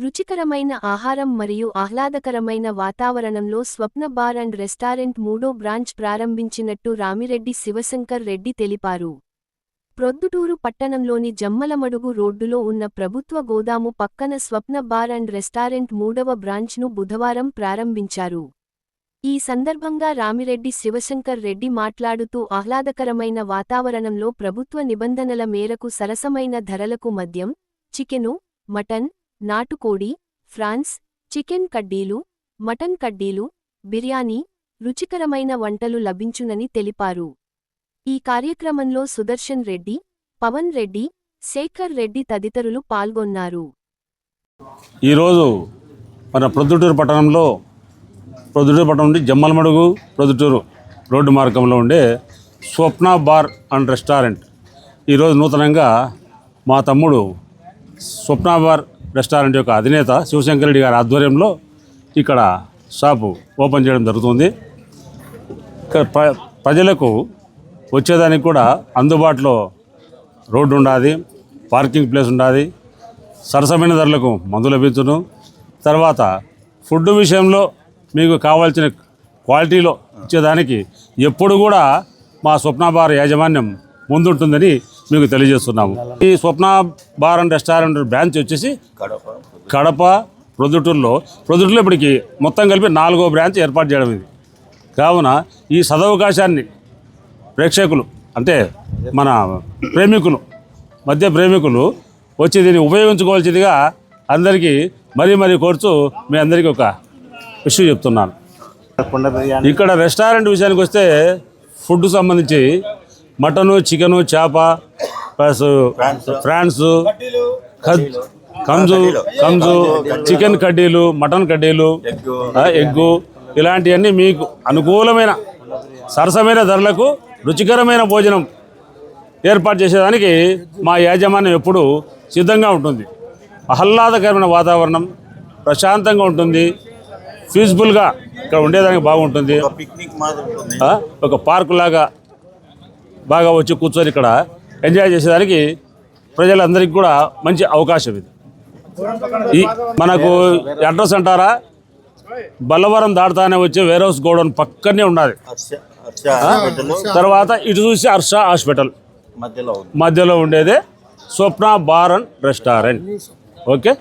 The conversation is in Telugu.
రుచికరమైన ఆహారం మరియు ఆహ్లాదకరమైన వాతావరణంలో స్వప్న బార్ అండ్ రెస్టారెంట్ మూడో బ్రాంచ్ ప్రారంభించినట్టు రామిరెడ్డి శివశంకర్ రెడ్డి తెలిపారు. ప్రొద్దుటూరు పట్టణంలోని జమ్మలమడుగు రోడ్డులో ఉన్న ప్రభుత్వ గోదాము పక్కన స్వప్న బార్ అండ్ రెస్టారెంట్ మూడవ బ్రాంచ్ను బుధవారం ప్రారంభించారు. ఈ సందర్భంగా రామిరెడ్డి శివశంకర్ రెడ్డి మాట్లాడుతూ ఆహ్లాదకరమైన వాతావరణంలో ప్రభుత్వ నిబంధనల మేరకు సరసమైన ధరలకు మద్యం చికెను మటన్ నాటుకోడి ఫ్రాన్స్ చికెన్ కడ్డీలు మటన్ కడ్డీలు బిర్యానీ రుచికరమైన వంటలు లభించునని తెలిపారు. ఈ కార్యక్రమంలో సుదర్శన్ రెడ్డి పవన్ రెడ్డి శేఖర్ రెడ్డి తదితరులు పాల్గొన్నారు. ఈరోజు మన ప్రొద్దుటూరు పట్టణంలో ప్రొద్దుటూరు పట్టణం నుండి జమ్మలమడుగు ప్రొద్దుటూరు రోడ్డు మార్గంలో ఉండే స్వప్న బార్ అండ్ రెస్టారెంట్. ఈరోజు నూతనంగా మా తమ్ముడు స్వప్న బార్ రెస్టారెంట్ యొక్క అధినేత శివశంకర్ రెడ్డి గారి ఆధ్వర్యంలో ఇక్కడ షాపు ఓపెన్ చేయడం జరుగుతుంది. ఇక్కడ ప్ర ప్రజలకు వచ్చేదానికి కూడా అందుబాటులో రోడ్డు ఉండాలి పార్కింగ్ ప్లేస్ ఉండాలి సరసమైన ధరలకు మందు లభించును. తర్వాత ఫుడ్ విషయంలో మీకు కావాల్సిన క్వాలిటీలో ఇచ్చేదానికి ఎప్పుడు కూడా మా స్వప్నాభార యాజమాన్యం ముందుంటుందని మీకు తెలియజేస్తున్నాము. ఈ Swapna bar and restaurant branch వచ్చేసి కడప ప్రొద్దుటూరులో. ప్రొద్దుటూరులో ఇప్పటికి మొత్తం కలిపి నాలుగో బ్రాంచ్ ఏర్పాటు చేయడం ఇది. కావున ఈ సదవకాశాన్ని ప్రేక్షకులు అంటే మన ప్రేమికులు మధ్య ప్రేమికులు వచ్చి దీన్ని ఉపయోగించుకోవాల్సిందిగా అందరికీ మరీ మరీ కోరుచు మీ అందరికీ ఒక విషయం చెప్తున్నాను. ఇక్కడ రెస్టారెంట్ విషయానికి వస్తే ఫుడ్ సంబంధించి మటను చికెను చేప ప్లస్ ఫ్రాన్స్. కంజు కంజు చికెన్ కడ్డీలు మటన్ కడ్డీలు ఎగ్గు. ఇలాంటివన్నీ మీకు అనుకూలమైన సరసమైన ధరలకు రుచికరమైన భోజనం ఏర్పాటు చేసేదానికి మా యాజమాన్యం ఎప్పుడు సిద్ధంగా ఉంటుంది. ఆహ్లాదకరమైన వాతావరణం ప్రశాంతంగా ఉంటుంది. ఫీజిబుల్గా ఇక్కడ ఉండేదానికి బాగుంటుంది. ఒక పార్కు లాగా బాగా వచ్చి కూర్చొని ఇక్కడ ఎంజాయ్ చేసేదానికి ప్రజలందరికీ కూడా మంచి అవకాశం ఇది. ఈ మనకు అడ్రస్ అంటారా? బల్లవరం దాటుతానే వచ్చే వేర్ హౌస్ గోడౌన్ పక్కనే ఉన్నది హాస్పిటల్. తర్వాత ఇటు చూసి హర్ష హాస్పిటల్. మధ్యలో ఉండేదే Swapna bar and restaurant. Okay?